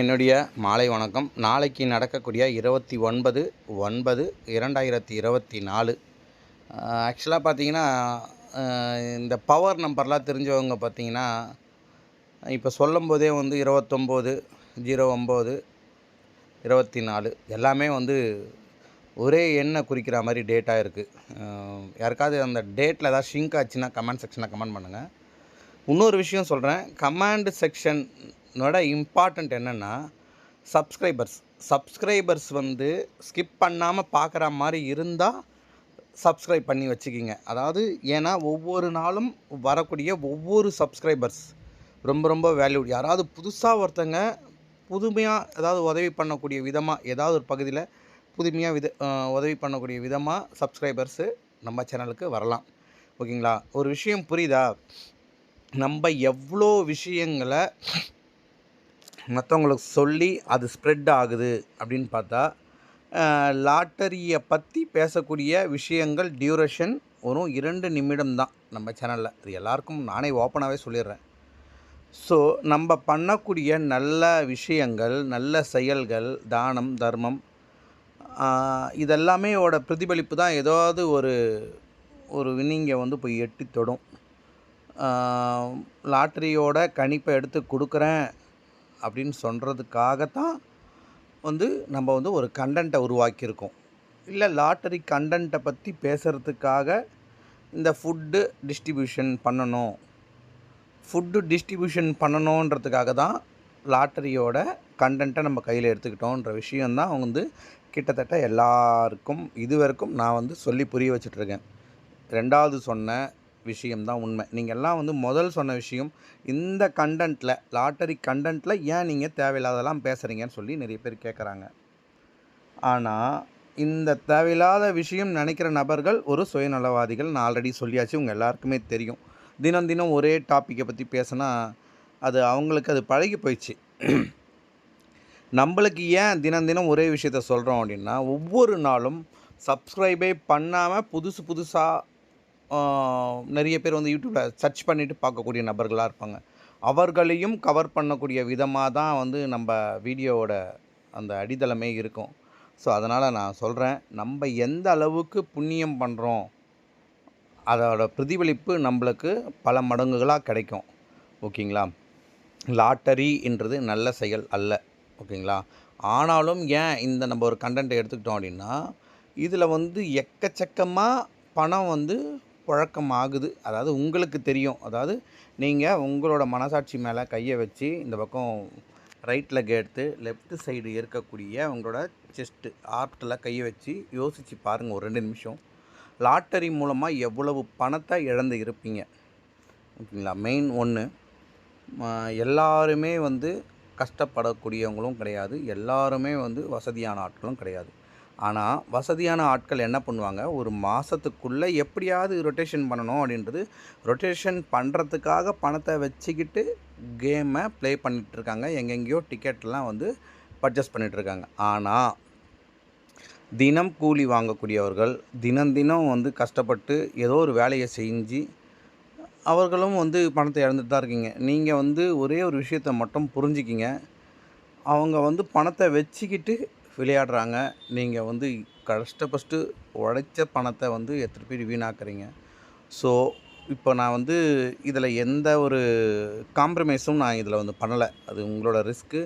என்னுடைய மாலை வணக்கம். நாளைக்கு நடக்கக்கூடிய இருபத்தி ஒன்பது ஒன்பது இரண்டாயிரத்தி இருபத்தி நாலு. ஆக்சுவலாக பார்த்தீங்கன்னா இந்த பவர் நம்பர்லாம் தெரிஞ்சவங்க பார்த்தீங்கன்னா இப்போ சொல்லும் போதே வந்து இருபத்தொம்போது ஜீரோ ஒம்பது இருபத்தி நாலு. எல்லாமே வந்து ஒரே எண்ணை குறிக்கிற மாதிரி டேட்டாக இருக்குது யாருக்காவது அந்த டேட்டில் ஏதாவது ஷிங்க் ஆச்சுன்னா கமெண்ட் செக்ஷனில் கமெண்ட் பண்ணுங்கள் இன்னொரு விஷயம் சொல்கிறேன் கமாண்ட் செக்ஷனோட இம்பார்ட்டண்ட் என்னென்னா சப்ஸ்கிரைபர்ஸ் சப்ஸ்கிரைபர்ஸ் வந்து ஸ்கிப் பண்ணாமல் பார்க்குற மாதிரி இருந்தால் சப்ஸ்கிரைப் பண்ணி வச்சுக்கிங்க. அதாவது ஏன்னா ஒவ்வொரு நாளும் வரக்கூடிய ஒவ்வொரு சப்ஸ்கிரைபர்ஸ் ரொம்ப ரொம்ப வேல்யூட் யாராவது புதுசாக ஒருத்தங்க புதுமையாக ஏதாவது உதவி பண்ணக்கூடிய விதமாக ஏதாவது ஒரு பகுதியில் புதுமையாக வித உதவி பண்ணக்கூடிய விதமாக சப்ஸ்கிரைபர்ஸு நம்ம சேனலுக்கு வரலாம். ஓகேங்களா ஒரு விஷயம் புரியுதா? நம்ம எவ்வளோ விஷயங்களை மற்றவங்களுக்கு சொல்லி அது ஸ்ப்ரெட் ஆகுது அப்படின்னு பார்த்தா லாட்டரியை பற்றி பேசக்கூடிய விஷயங்கள் டியூரேஷன் வரும் இரண்டு நிமிடம் தான் நம்ம சேனலில் இது எல்லாருக்கும் நானே ஓப்பனாகவே சொல்லிடுறேன். ஸோ நம்ம பண்ணக்கூடிய நல்ல விஷயங்கள் நல்ல செயல்கள் தானம் தர்மம் இதெல்லாமே ஓட பிரதிபலிப்பு தான் ஏதாவது ஒரு ஒரு வினிங்கை வந்து போய் எட்டி தொடும் லாட்டரியோட கணிப்பை எடுத்து கொடுக்குறேன் அப்படின்னு சொல்கிறதுக்காகத்தான் வந்து நம்ம வந்து ஒரு கண்டென்ட்டை உருவாக்கியிருக்கோம். இல்லை லாட்டரி கண்டென்ட்டை பற்றி பேசுகிறதுக்காக இந்த ஃபுட்டு டிஸ்ட்ரிபியூஷன் பண்ணணும். ஃபுட்டு டிஸ்ட்ரிபியூஷன் பண்ணணுன்றதுக்காக தான் லாட்டரியோட கண்டென்ட்டை நம்ம கையில் எடுத்துக்கிட்டோன்ற விஷயந்தான் வந்து கிட்டத்தட்ட எல்லாருக்கும் இதுவரைக்கும் நான் வந்து சொல்லி புரிய வச்சிட்ருக்கேன் ரெண்டாவது சொன்ன விஷயம்தான் உண்மை. நீங்கள் எல்லாம் வந்து முதல் சொன்ன விஷயம் இந்த கண்டென்ட்டில் லாட்டரி கண்டென்ட்டில் ஏன் நீங்கள் தேவையில்லாதெல்லாம் பேசுகிறீங்கன்னு சொல்லி நிறைய பேர் கேட்குறாங்க ஆனால் இந்த தேவையில்லாத விஷயம் நினைக்கிற நபர்கள் ஒரு சுயநலவாதிகள். நான் ஆல்ரெடி சொல்லியாச்சு உங்கள் எல்லாருக்குமே தெரியும். தினம் தினம் ஒரே டாப்பிக்கை பற்றி பேசினா அது அவங்களுக்கு அது பழகி போயிடுச்சு. நம்மளுக்கு ஏன் தினம் தினம் ஒரே விஷயத்த சொல்கிறோம் அப்படின்னா ஒவ்வொரு நாளும் சப்ஸ்கிரைபே பண்ணாமல் புதுசு புதுசாக நிறைய பேர் வந்து யூடியூப்பில் சர்ச் பண்ணிவிட்டு பார்க்கக்கூடிய நபர்களாக இருப்பாங்க. அவர்களையும் கவர் பண்ணக்கூடிய விதமாக தான் வந்து நம்ம வீடியோவோட அந்த அடித்தளமே இருக்கும். ஸோ அதனால் நான் சொல்கிறேன் நம்ம எந்த அளவுக்கு புண்ணியம் பண்ணுறோம் அதோட பிரதிபலிப்பு நம்மளுக்கு பல மடங்குகளாக கிடைக்கும். ஓகேங்களா? லாட்டரின்றது நல்ல செயல் அல்ல. ஓகேங்களா? ஆனாலும் ஏன் இந்த நம்ம ஒரு கண்டென்ட்டை எடுத்துக்கிட்டோம் அப்படின்னா இதில் வந்து எக்கச்சக்கமாக பணம் வந்து பழக்கம் ஆகுது அதாவது உங்களுக்கு தெரியும். அதாவது நீங்கள் உங்களோட மனசாட்சி மேலே கையை வச்சு இந்த பக்கம் ரைட் லெக் எடுத்து லெஃப்ட் சைடு இருக்கக்கூடிய உங்களோட செஸ்ட்டு ஆர்ட்டில் கையை வச்சு யோசித்து பாருங்கள் ஒரு ரெண்டு நிமிஷம். லாட்டரி மூலமாக எவ்வளவு பணத்தை இழந்து இருப்பீங்க. ஓகேங்களா? மெயின் ஒன்று எல்லாருமே வந்து கஷ்டப்படக்கூடியவங்களும் கிடையாது. எல்லாருமே வந்து வசதியான ஆட்களும் கிடையாது. ஆனால் வசதியான ஆட்கள் என்ன பண்ணுவாங்க? ஒரு மாதத்துக்குள்ளே எப்படியாவது ரொட்டேஷன் பண்ணணும் அப்படின்றது ரொட்டேஷன் பண்ணுறதுக்காக பணத்தை வச்சுக்கிட்டு கேமை ப்ளே பண்ணிகிட்ருக்காங்க எங்கெங்கேயோ டிக்கெட்லாம் வந்து பர்ச்சேஸ் பண்ணிகிட்ருக்காங்க ஆனால் தினம் கூலி வாங்கக்கூடியவர்கள் தினம் தினம் வந்து கஷ்டப்பட்டு ஏதோ ஒரு வேலையை செஞ்சு அவர்களும் வந்து பணத்தை இழந்துட்டு தான் இருக்கீங்க. நீங்கள் வந்து ஒரே ஒரு விஷயத்தை மட்டும் புரிஞ்சுக்கிங்க. அவங்க வந்து பணத்தை வச்சுக்கிட்டு விளையாடுறாங்க. நீங்கள் வந்து கஷ்டப்பட்டு உழைச்ச பணத்தை வந்து எத்தனை பேர் வீணாக்குறீங்க? ஸோ இப்போ நான் வந்து இதில் எந்த ஒரு காம்ப்ரமைஸும் நான் இதில் வந்து பண்ணலை. அது உங்களோட ரிஸ்க்கு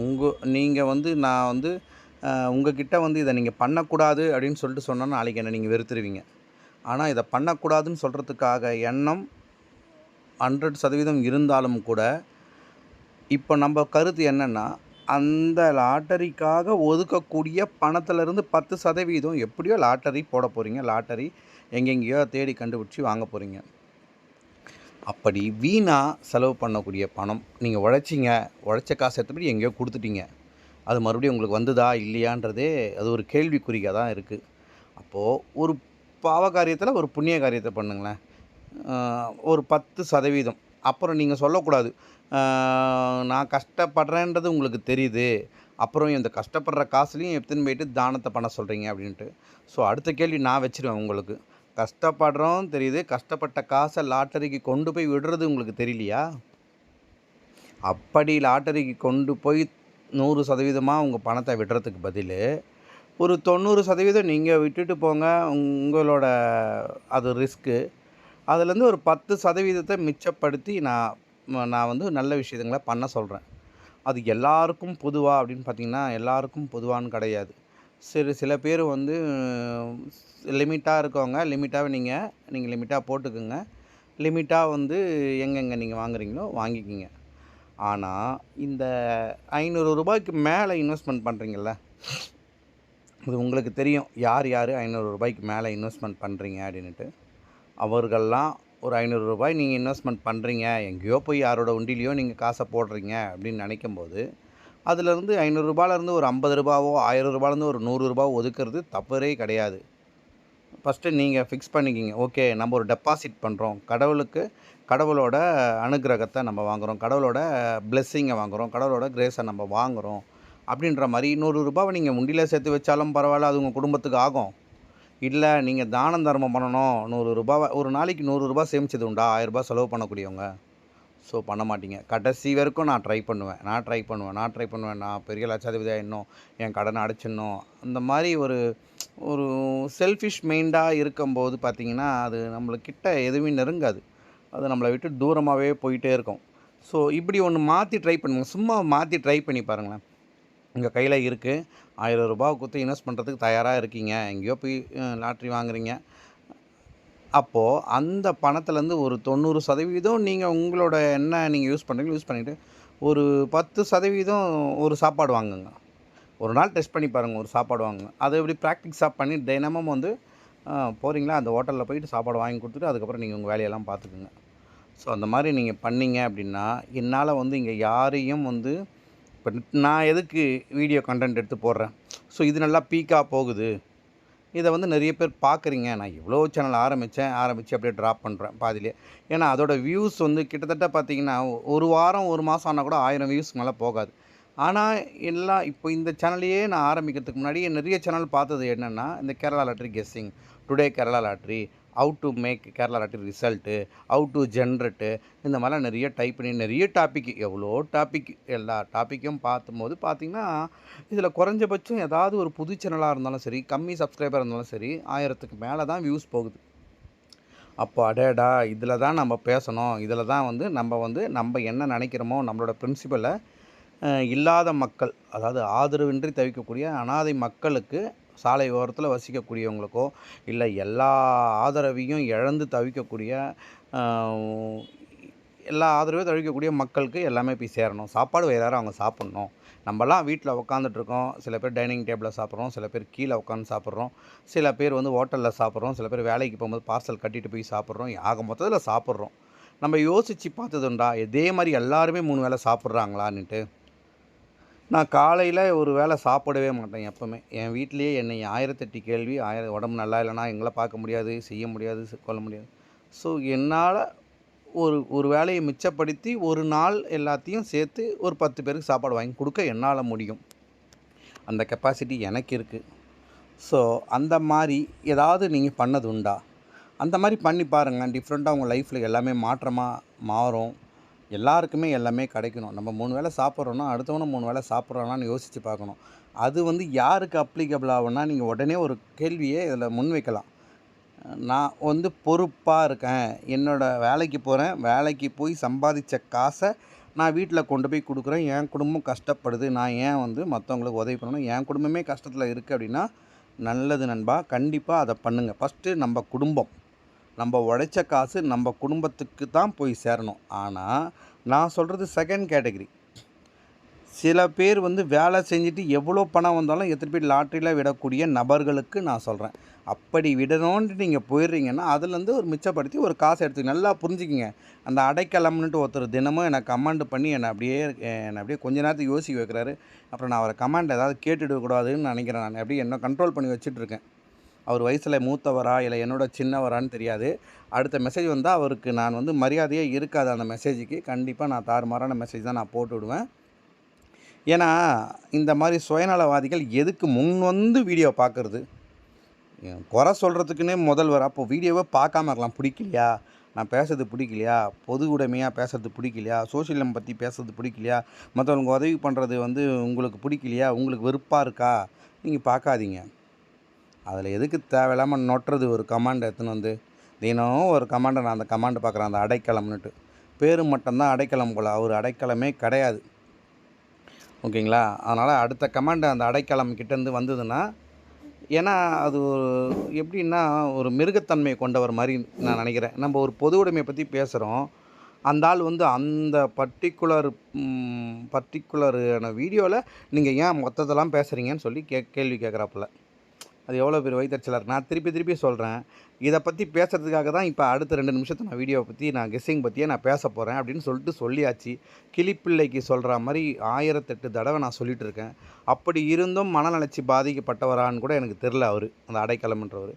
உங்கள் நீங்கள் வந்து நான் வந்து உங்ககிட்ட வந்து இதை நீங்கள் பண்ணக்கூடாது அப்படின்னு சொல்லிட்டு சொன்னால் நாளைக்கு என்னை நீங்கள் வெறுத்துருவீங்க. ஆனால் இதை பண்ணக்கூடாதுன்னு சொல்கிறதுக்காக எண்ணம் ஹண்ட்ரட் சதவீதம் இருந்தாலும் கூட இப்போ நம்ம கருத்து என்னென்னா அந்த லாட்டரிக்காக ஒதுக்கக்கூடிய பணத்திலேருந்து பத்து சதவீதம் எப்படியோ லாட்டரி போட போகிறீங்க லாட்டரி எங்கெங்கேயோ தேடி கண்டுபிடிச்சி வாங்க போகிறீங்க அப்படி வீணாக செலவு பண்ணக்கூடிய பணம் நீங்கள் உழைச்சிங்க. உழைச்ச காசு எடுத்தபடி எங்கேயோ கொடுத்துட்டீங்க. அது மறுபடியும் உங்களுக்கு வந்ததா இல்லையான்றதே அது ஒரு கேள்விக்குறியாக தான் இருக்குது அப்போது ஒரு பாவ காரியத்தில் ஒரு புண்ணிய காரியத்தை பண்ணுங்களேன் ஒரு பத்து சதவீதம். அப்புறம் நீங்கள் சொல்லக்கூடாது. நான் கஷ்டப்படுறேன்றது உங்களுக்கு தெரியுது. அப்புறம் இந்த கஷ்டப்படுற காசுலேயும் எடுத்துன்னு போயிட்டு தானத்தை பண்ண சொல்கிறீங்க அப்படின்ட்டு. ஸோ அடுத்த கேள்வி நான் வச்சுருவேன் உங்களுக்கு. கஷ்டப்படுறோம் தெரியுது. கஷ்டப்பட்ட காசை லாட்டரிக்கு கொண்டு போய் விடுறது உங்களுக்கு தெரியலையா? அப்படி லாட்டரிக்கு கொண்டு போய் நூறு சதவீதமாக உங்கள் பணத்தை விடுறதுக்கு பதில் ஒரு தொண்ணூறு சதவீதம் நீங்கள் விட்டுட்டு போங்க. உங்களோட அது ரிஸ்க்கு. அதுலேருந்து ஒரு பத்து சதவீதத்தை மிச்சப்படுத்தி நான் நான் வந்து நல்ல விஷயங்களை பண்ண சொல்கிறேன் அது எல்லாருக்கும் பொதுவாக அப்படின்னு பார்த்தீங்கன்னா எல்லாருக்கும் பொதுவான்னு கிடையாது. சரி சில பேர் வந்து லிமிட்டாக இருக்கவங்க லிமிட்டாக நீங்கள் நீங்கள் லிமிட்டாக போட்டுக்குங்க. லிமிட்டாக வந்து எங்கெங்கே நீங்கள் வாங்குறீங்களோ வாங்கிக்கிங்க. ஆனால் இந்த ஐநூறு ரூபாய்க்கு மேலே இன்வெஸ்ட்மெண்ட் பண்ணுறீங்கள்ல இது உங்களுக்கு தெரியும். யார் யார் ஐநூறு ரூபாய்க்கு மேலே இன்வெஸ்ட்மெண்ட் பண்ணுறீங்க அப்படின்ட்டு அவர்கள்லாம் ஒரு ஐநூறுரூபாய் நீங்கள் இன்வெஸ்ட்மெண்ட் பண்ணுறீங்க எங்கேயோ போய் யாரோட உண்டிலையோ நீங்கள் காசை போடுறீங்க அப்படின்னு நினைக்கும் போது அதுலேருந்து ஐநூறுரூபாலேருந்து ஒரு ஐம்பது ரூபாவோ ஆயிரம் ரூபாலேருந்து ஒரு நூறுரூபாவோ ஒதுக்கிறது ஒதுக்குறது கிடையாது. ஃபஸ்ட்டு நீங்கள் ஃபிக்ஸ் பண்ணிக்கிங்க. ஓகே நம்ம ஒரு டெபாசிட் பண்ணுறோம் கடவுளுக்கு கடவுளோட அனுக்கிரகத்தை நம்ம வாங்குகிறோம் கடவுளோட பிளெஸ்ஸிங்கை வாங்குகிறோம் கடவுளோட கிரேஸை நம்ம வாங்குகிறோம் அப்படின்ற மாதிரி நூறு ரூபாவை நீங்கள் உண்டியில் சேர்த்து வச்சாலும் பரவாயில்ல அது உங்கள் குடும்பத்துக்கு ஆகும். இல்லை நீங்கள் தானம் தர்மம் பண்ணணும். நூறு ரூபாவை ஒரு நாளைக்கு நூறுரூபா சேமிச்சது உண்டா? ஆயிரரூபா செலவு பண்ணக்கூடியவங்க? ஸோ பண்ண மாட்டீங்க. கடைசி வரைக்கும் நான் ட்ரை பண்ணுவேன். நான் ட்ரை பண்ணுவேன். நான் ட்ரை பண்ணுவேன். நான் பெரிய லட்சாதிபதியாக இன்னும் என் கடனை அடைச்சிடணும். அந்த மாதிரி ஒரு ஒரு செல்ஃபிஷ் மைண்டாக இருக்கும்போது பார்த்தீங்கன்னா அது நம்மளுக்கிட்ட எதுவுமே நெருங்காது. அது நம்மளை விட்டு தூரமாகவே போயிட்டே இருக்கும். ஸோ இப்படி ஒன்று மாற்றி ட்ரை பண்ணுங்கள் சும்மா மாற்றி ட்ரை பண்ணி பாருங்களேன். உங்கள் கையில் இருக்குது ஆயிரம் ரூபாய் கொடுத்து இன்வெஸ்ட் பண்ணுறதுக்கு தயாராக இருக்கீங்க. எங்கேயோ போய் லாட்ரி வாங்குறீங்க. அப்போது அந்த பணத்துலேருந்து ஒரு தொண்ணூறு சதவீதம் நீங்கள் உங்களோட என்ன நீங்கள் யூஸ் பண்ணுறீங்க யூஸ் பண்ணிவிட்டு ஒரு பத்து சதவீதம் ஒரு சாப்பாடு வாங்குங்க. ஒரு நாள் டெஸ்ட் பண்ணி பாருங்கள் ஒரு சாப்பாடு வாங்குங்க. அதை எப்படி ப்ராக்டிக்ஸாக பண்ணி தினமும் வந்து போகிறீங்களா அந்த ஹோட்டலில் போயிட்டு சாப்பாடு வாங்கி கொடுத்துட்டு அதுக்கப்புறம் நீங்கள் உங்கள் வேலையெல்லாம் பார்த்துக்குங்க. ஸோ அந்த மாதிரி நீங்கள் பண்ணீங்க அப்படின்னா என்னால் வந்து இங்கே யாரையும் வந்து இப்போ நான் எதுக்கு வீடியோ கண்டென்ட் எடுத்து போடுறேன்? ஸோ இது நல்லா பீக்காக போகுது. இதை வந்து நிறைய பேர் பார்க்குறீங்க. நான் இவ்வளோ சேனல் ஆரம்பித்தேன் ஆரம்பித்து அப்படியே ட்ராப் பண்ணுறேன் பாதியிலே. ஏன்னா அதோட வியூஸ் வந்து கிட்டத்தட்ட பார்த்தீங்கன்னா ஒரு வாரம் ஒரு மாதம் ஆனால் கூட ஆயிரம் வியூஸ் மேலே போகாது. ஆனால் எல்லாம் இப்போ இந்த சேனலையே நான் ஆரம்பிக்கிறதுக்கு முன்னாடி நிறைய சேனல் பார்த்தது என்னென்னா இந்த Kerala lottery guessing today Kerala lottery how to make Kerala lottery result how to generate இந்த மாதிரிலாம் நிறைய டைப் பண்ணி நிறைய டாபிக் எவ்வளோ டாபிக் எல்லா டாப்பிக்கும் பார்த்தும்போது பார்த்திங்கன்னா இதில் குறைஞ்சபட்சம் ஏதாவது ஒரு புது சேனலாக இருந்தாலும் சரி கம்மி சப்ஸ்கிரைபர் இருந்தாலும் சரி ஆயிரத்துக்கு மேலே தான் வியூஸ் போகுது. அப்போ அடேடா இதில் தான் நம்ம பேசணும். இதில் தான் வந்து நம்ம வந்து நம்ம என்ன நினைக்கிறோமோ நம்மளோட பிரின்சிபலை இல்லாத மக்கள் அதாவது ஆதரவின்றி தவிக்கக்கூடிய அனாதை மக்களுக்கு சாலை ஓரத்தில் வசிக்கக்கூடியவங்களுக்கோ இல்லை எல்லா ஆதரவையும் இழந்து தவிக்கக்கூடிய எல்லா ஆதரவையும் தவிக்கக்கூடிய மக்களுக்கு எல்லாமே போய் சேரணும். சாப்பாடு வேறு அவங்க சாப்பிட்ணும். நம்மலாம் வீட்டில் உட்காந்துட்ருக்கோம் சில பேர் டைனிங் டேபிளில் சாப்பிட்றோம். சில பேர் கீழே உட்காந்து சாப்பிட்றோம். சில பேர் வந்து ஹோட்டலில் சாப்பிட்றோம். சில பேர் வேலைக்கு போகும்போது பார்சல் கட்டிட்டு போய் சாப்பிட்றோம். ஆக மொத்தத்தில் சாப்பிட்றோம். நம்ம யோசித்து பார்த்ததுண்டா இதே மாதிரி எல்லாருமே மூணு வேளை சாப்பிட்றாங்களான்னுட்டு. நான் காலையில் ஒரு வேளை சாப்பிடவே மாட்டேன் எப்போவுமே. என் வீட்டிலேயே என்னை ஆயிரத்தெட்டு கேள்வி ஆயிரம் உடம்பு நல்லா இல்லைனா எங்களை பார்க்க முடியாது செய்ய முடியாது கொள்ள முடியாது. ஸோ என்னால் ஒரு ஒரு வேலையை மிச்சப்படுத்தி ஒரு நாள் எல்லாத்தையும் சேர்த்து ஒரு பத்து பேருக்கு சாப்பாடு வாங்கி கொடுக்க என்னால் முடியும். அந்த கெப்பாசிட்டி எனக்கு இருக்குது ஸோ அந்த மாதிரி ஏதாவது நீங்கள் பண்ணது உண்டா? அந்த மாதிரி பண்ணி பாருங்கள் டிஃப்ரெண்ட்டாக உங்கள் லைஃப்பில் எல்லாமே மாற்றமாக மாறும். எல்லாருக்குமே எல்லாமே கிடைக்கணும். நம்ம மூணு வேளை சாப்பிட்றோன்னா அடுத்தவனும் மூணு வேளை சாப்பிட்றானான்னு யோசித்து பார்க்கணும். அது வந்து யாருக்கு அப்ளிகபிள் ஆகும்னா நீங்கள் உடனே ஒரு கேள்வியை இதில் முன்வைக்கலாம் நான் வந்து பொறுப்பாக இருக்கேன். என்னோடய வேலைக்கு போகிறேன் வேலைக்கு போய் சம்பாதிச்ச காசை நான் வீட்டில் கொண்டு போய் கொடுக்குறேன். என் குடும்பம் கஷ்டப்படுது. நான் ஏன் வந்து மற்றவங்களுக்கு உதவி பண்ணணும்? என் குடும்பமே கஷ்டத்தில் இருக்குது அப்படின்னா நல்லது நண்பா. கண்டிப்பாக அதை பண்ணுங்கள் ஃபஸ்ட்டு நம்ம குடும்பம். நம்ம உழைச்ச காசு நம்ம குடும்பத்துக்கு தான் போய் சேரணும். ஆனால் நான் சொல்கிறது செகண்ட் கேட்டகரி சில பேர் வந்து வேலை செஞ்சுட்டு எவ்வளோ பணம் வந்தாலும் எத்தனை பேர் லாட்ரியில் விடக்கூடிய நபர்களுக்கு நான் சொல்கிறேன் அப்படி விடணும்னு நீங்கள் போயிடுறீங்கன்னா அதுலேருந்து ஒரு மிச்சப்படுத்தி ஒரு காசை எடுத்து நல்லா புரிஞ்சுக்கிங்க. அந்த அடைக்கலம்னுட்டு ஒருத்தர் தினமும் என்னை கமெண்ட் பண்ணி என்னை அப்படியே என்னை அப்படியே கொஞ்ச நேரத்துக்கு யோசிக்க வைக்கிறாரு. அப்புறம் நான் அவரை கமெண்ட் ஏதாவது கேட்டுடக்கூடாதுன்னு நினைக்கிறேன் நான். அப்படியே என்ன கண்ட்ரோல் பண்ணி வச்சுட்ருக்கேன் அவர் வயசில் மூத்தவரா இல்லை என்னோட சின்னவரான்னு தெரியாது. அடுத்த மெசேஜ் வந்தால் அவருக்கு நான் வந்து மரியாதையே இருக்காது அந்த மெசேஜுக்கு கண்டிப்பாக நான் தாறுமாறான மெசேஜ் தான் நான் போட்டு விடுவேன். ஏன்னா இந்த மாதிரி சுயநலவாதிகள் எதுக்கு முன் வந்து வீடியோ பார்க்குறது குறை சொல்கிறதுக்குன்னே முதல்வர் அப்போ வீடியோவை பார்க்காம இருக்கலாம். பிடிக்கலையா? நான் பேசுறது பிடிக்கலையா? பொது உடைமையாக பேசுறது பிடிக்கலையா? சோசியலம் பற்றி பேசுறது பிடிக்கலையா? மற்றவங்க உதவி பண்ணுறது வந்து உங்களுக்கு பிடிக்கலையா? உங்களுக்கு வெறுப்பாக இருக்கா? நீங்கள் பார்க்காதீங்க. அதில் எதுக்கு தேவையில்லாமல் நொட்டுறது? ஒரு கமாண்ட் எடுத்துன்னு வந்து தினம் ஒரு கமாண்டை நான் அந்த கமாண்டை பார்க்குறேன் அந்த அடைக்கலம்னுட்டு. பேர் மட்டும்தான் அடைக்கலம் போல் அவர் அடைக்கலமே கிடையாது. ஓகேங்களா? அதனால் அடுத்த கமாண்டு அந்த அடைக்கலம் கிட்டேருந்து வந்ததுன்னா ஏன்னா அது ஒரு எப்படின்னா ஒரு மிருகத்தன்மையை கொண்டவர் மாதிரி நான் நினைக்கிறேன். நம்ம ஒரு பொது உடைமையை பற்றி பேசுகிறோம் அந்த ஆள் வந்து அந்த பர்டிகுலர் பர்டிகுலரான வீடியோவில் நீங்கள் ஏன் மொத்தத்தெல்லாம் பேசுகிறீங்கன்னு சொல்லி கே கேள்வி கேட்குறாப்புல. அது எவ்வளோ பெரிய வயிற்றுச்சலாக நான் திருப்பி திருப்பி சொல்கிறேன் இதை பற்றி பேசுகிறதுக்காக தான் இப்போ அடுத்த ரெண்டு நிமிஷத்தை நான் வீடியோவை பற்றி நான் கெஸ்ஸிங் பற்றியே நான் பேச போகிறேன் அப்படின்னு சொல்லிட்டு சொல்லியாச்சு. கிளிப்பிள்ளைக்கு சொல்கிற மாதிரி ஆயிரத்தெட்டு தடவை நான் சொல்லிகிட்டு இருக்கேன். அப்படி இருந்தும் மனநலச்சி பாதிக்கப்பட்டவரான்னு கூட எனக்கு தெரில அவர் அந்த அடைக்கலம்ன்றவர்.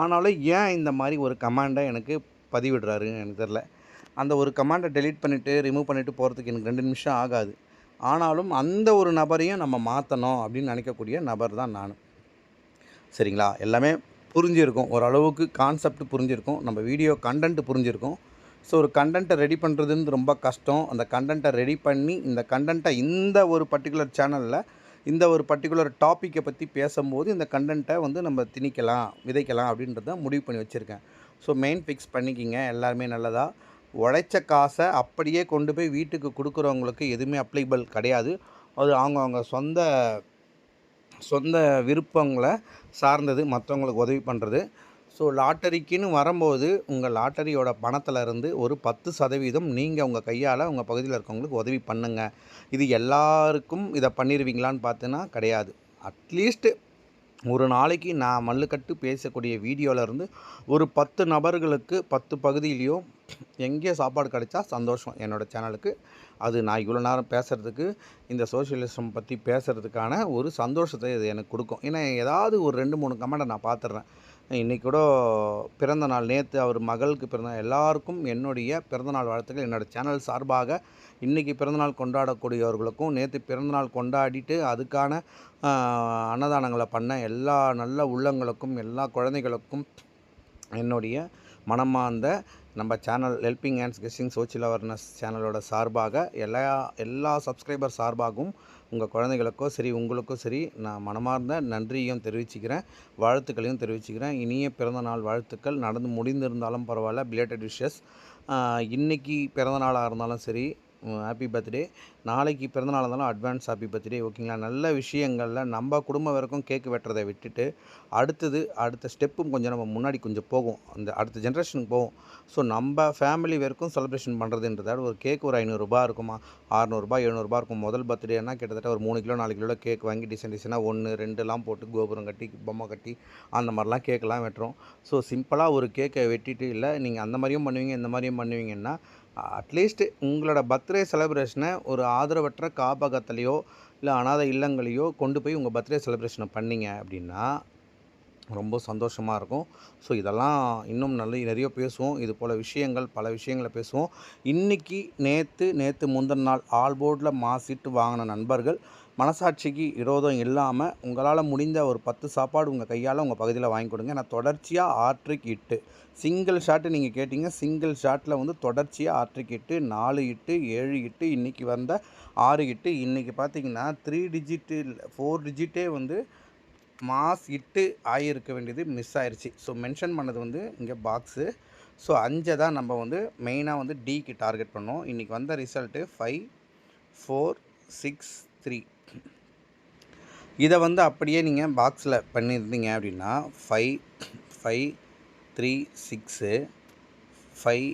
ஆனாலும் ஏன் இந்த மாதிரி ஒரு கமாண்டை எனக்கு பதிவிடுறாரு எனக்கு தெரில அந்த ஒரு கமாண்டை டெலீட் பண்ணிவிட்டு ரிமூவ் பண்ணிவிட்டு போகிறதுக்கு எனக்கு ரெண்டு நிமிஷம் ஆகாது. ஆனாலும் அந்த ஒரு நபரையும் நம்ம மாற்றணும் அப்படின்னு நினைக்கக்கூடிய நபர் தான் நான். சரிங்களா? எல்லாமே புரிஞ்சிருக்கும். ஓரளவுக்கு கான்செப்ட் புரிஞ்சிருக்கும். நம்ம வீடியோ கண்டென்ட் புரிஞ்சிருக்கும். ஸோ ஒரு கண்டென்ட்டை ரெடி பண்ணுறதுன்னு ரொம்ப கஷ்டம். அந்த கண்டென்ட்டை ரெடி பண்ணி இந்த கண்டென்ட்டை இந்த ஒரு பர்டிகுலர் சேனலில் இந்த ஒரு பர்டிகுலர் டாப்பிக்கை பற்றி பேசும்போது இந்த கண்டென்ட்டை வந்து நம்ம திணிக்கலாம் விதைக்கலாம் அப்படின்றத முடிவு பண்ணி வச்சுருக்கேன். ஸோ மெயின் ஃபிக்ஸ் பண்ணிக்கிங்க. எல்லாருமே நல்லதாக உழைச்ச காசை அப்படியே கொண்டு போய் வீட்டுக்கு கொடுக்குறவங்களுக்கு எதுவுமே அப்ளைபிள் கிடையாது. அது அவங்க அவங்க சொந்த சொந்த விருப்பங்களை சார்ந்தது மற்றவங்களுக்கு உதவி பண்ணுறது ஸோ லாட்டரிக்குன்னு வரும்போது உங்கள் லாட்டரியோட பணத்தில் இருந்து ஒரு பத்து சதவீதம் நீங்கள் உங்கள் கையால் உங்கள் பகுதியில் இருக்கவங்களுக்கு உதவி பண்ணுங்கள் இது எல்லாருக்கும் இதை பண்ணிடுவீங்களான்னு பார்த்தீங்கன்னா கிடையாது. அட்லீஸ்ட்டு ஒரு நாளைக்கு நான் மல்லுக்கட்டு பேசக்கூடிய வீடியோவிலேருந்து ஒரு பத்து நபர்களுக்கு பத்து பகுதியிலையும் எங்கே சாப்பாடு கிடைச்சா சந்தோஷம் என்னோடய சேனலுக்கு. அது நான் இவ்வளோ நேரம் பேசுகிறதுக்கு இந்த சோஷியலிசம் பற்றி பேசுகிறதுக்கான ஒரு சந்தோஷத்தை இது எனக்கு கொடுக்கும். ஏன்னா ஏதாவது ஒரு ரெண்டு மூணு கமெண்டை நான் பார்த்துட்றேன். இன்றைக்கி கூட பிறந்த நாள் நேற்று அவர் மகளுக்கு பிறந்த எல்லாருக்கும் என்னுடைய பிறந்தநாள் வாழ்த்துக்கள். என்னோடய சேனல் சார்பாக இன்றைக்கி பிறந்தநாள் கொண்டாடக்கூடியவர்களுக்கும் நேற்று பிறந்தநாள் கொண்டாடிட்டு அதுக்கான அன்னதானங்களை பண்ண எல்லா நல்ல உள்ளங்களுக்கும் எல்லா குழந்தைகளுக்கும் என்னுடைய மனமார்ந்த நம்ம channel helping hands guessing social awareness சேனலோட சார்பாக எல்லா எல்லா சப்ஸ்கிரைபர் சார்பாகவும் உங்கள் குழந்தைகளுக்கோ சரி உங்களுக்கோ சரி நான் மனமார்ந்த நன்றியும் தெரிவிச்சுக்கிறேன் வாழ்த்துக்களையும் தெரிவிச்சுக்கிறேன். இனிய பிறந்த நாள் வாழ்த்துக்கள். நடந்து முடிந்திருந்தாலும் பரவாயில்ல. பிலேட்டட் விஷஸ் இன்றைக்கி பிறந்த நாளாக இருந்தாலும் சரி ஹாப்பி பர்த்டே நாளைக்கு பிறந்தநாள் இருந்தாலும் அட்வான்ஸ் ஹாப்பி பர்த்டே ஓகேங்களா நல்ல விஷயங்களில் நம்ம குடும்பம் வரைக்கும் கேக் வெட்டுறதை விட்டுட்டு அடுத்தது அடுத்த ஸ்டெப்பும் கொஞ்சம் நம்ம முன்னாடி கொஞ்சம் போகும். அந்த அடுத்த ஜென்ரேஷனுக்கு போகும். ஸோ நம்ம ஃபேமிலி வரைக்கும் செலிப்ரேஷன் பண்ணுறதுன்றதால ஒரு கேக் ஒரு ஐநூறுரூபா இருக்குமா? அறநூறுபா எழுநூறுபா இருக்கும். முதல் பர்த்டேனா கிட்டத்தட்ட ஒரு மூணு கிலோ நாலு கிலோ கேக் வாங்கி டிசைன் டிசைனாக ஒன்று ரெண்டுலாம் போட்டு கோபுரம் கட்டி பொம்மை கட்டி அந்த மாதிரிலாம் கேக்கெலாம் வெட்டுறோம். ஸோ சிம்பிளாக ஒரு கேக்கை வெட்டிட்டு இல்லை நீங்கள் அந்த மாதிரியும் பண்ணுவீங்க இந்த மாதிரியும் பண்ணுவீங்கன்னா அட்லீஸ்ட் உங்களோட பர்த்டே செலிப்ரேஷனை ஒரு ஆதரவற்ற காப்பகத்துலேயோ இல்லை அனாதை இல்லங்களையோ கொண்டு போய் உங்கள் பர்த்டே செலிப்ரேஷனை பண்ணீங்க அப்படின்னா ரொம்ப சந்தோஷமாக இருக்கும். ஸோ இதெல்லாம் இன்னும் நல்ல நிறைய பேசுவோம். இது போல் விஷயங்கள் பல விஷயங்களை பேசுவோம். இன்றைக்கி நேற்று நேற்று முந்தின நாள் ஆல்போர்டில் மாசிட்டு வாங்கின நண்பர்கள் மனசாட்சிக்கு விரோதம் இல்லாமல் உங்களால் முடிந்த ஒரு பத்து சாப்பாடு உங்கள் கையால் உங்கள் பகுதியில் வாங்கி கொடுங்க. நான் தொடர்ச்சியாக ஆர்ட்ரிக் இட்டு சிங்கிள் ஷாட்டு நீங்கள் கேட்டிங்க. சிங்கிள் ஷாட்டில் வந்து தொடர்ச்சியாக ஆர்ட்ரிக் இட்டு நாலு இட்டு ஏழு இட்டு இன்றைக்கி வந்த ஆறு இட்டு இன்றைக்கி பார்த்தீங்கன்னா த்ரீ டிஜிட்டு ஃபோர் டிஜிட்டே வந்து மாஸ் இட்டு ஆகியிருக்க வேண்டியது மிஸ் ஆயிடுச்சு ஸோ மென்ஷன் பண்ணது வந்து இங்கே பாக்ஸு ஸோ அஞ்சை தான் நம்ம வந்து மெயினாக வந்து டிக்கு டார்கெட் பண்ணோம். இன்றைக்கி வந்த result five four six three இதை வந்து அப்படியே நீங்கள் பாக்ஸில் பண்ணியிருந்தீங்க அப்படின்னா five five three six five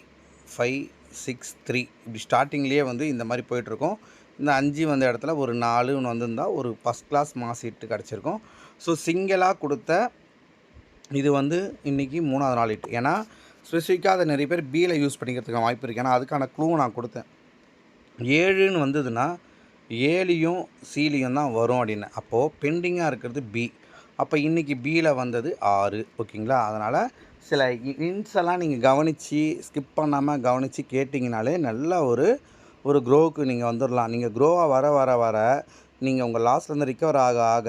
five six three இப்படி ஸ்டார்டிங்லேயே வந்து இந்த மாதிரி போயிட்டுருக்கோம். இந்த அஞ்சு வந்த இடத்துல ஒரு நாலுன்னு வந்திருந்தால் ஒரு ஃபஸ்ட் கிளாஸ் மாஸ் ஹிட்டு கிடச்சிருக்கும். ஸோ சிங்கிளாக கொடுத்த இது வந்து இன்றைக்கி மூணாவது நாள் இட்டு ஏன்னா ஸ்பெசிஃபிக்காக அதை நிறைய பேர் பியில் யூஸ் பண்ணிக்கிறதுக்கு வாய்ப்பு இருக்குது ஏன்னா அதுக்கான க்ளூ நான் கொடுத்தேன். ஏழுன்னு வந்ததுன்னா ஏலியும் சீலியும் தான் வரும் அப்படின்னு. அப்போது பெண்டிங்காக இருக்கிறது பி அப்போ இன்றைக்கி பியில் வந்தது ஆறு ஓகேங்களா? அதனால் சில இன்ஸ் எல்லாம் நீங்கள் கவனித்து ஸ்கிப் பண்ணாமல் கவனித்து கேட்டிங்கனாலே நல்ல ஒரு ஒரு க்ரோவுக்கு நீங்கள் வந்துடலாம் நீங்கள் க்ரோவாக வர வர வர நீங்கள் உங்கள் லாஸ்லேருந்து ரிக்கவர் ஆக ஆக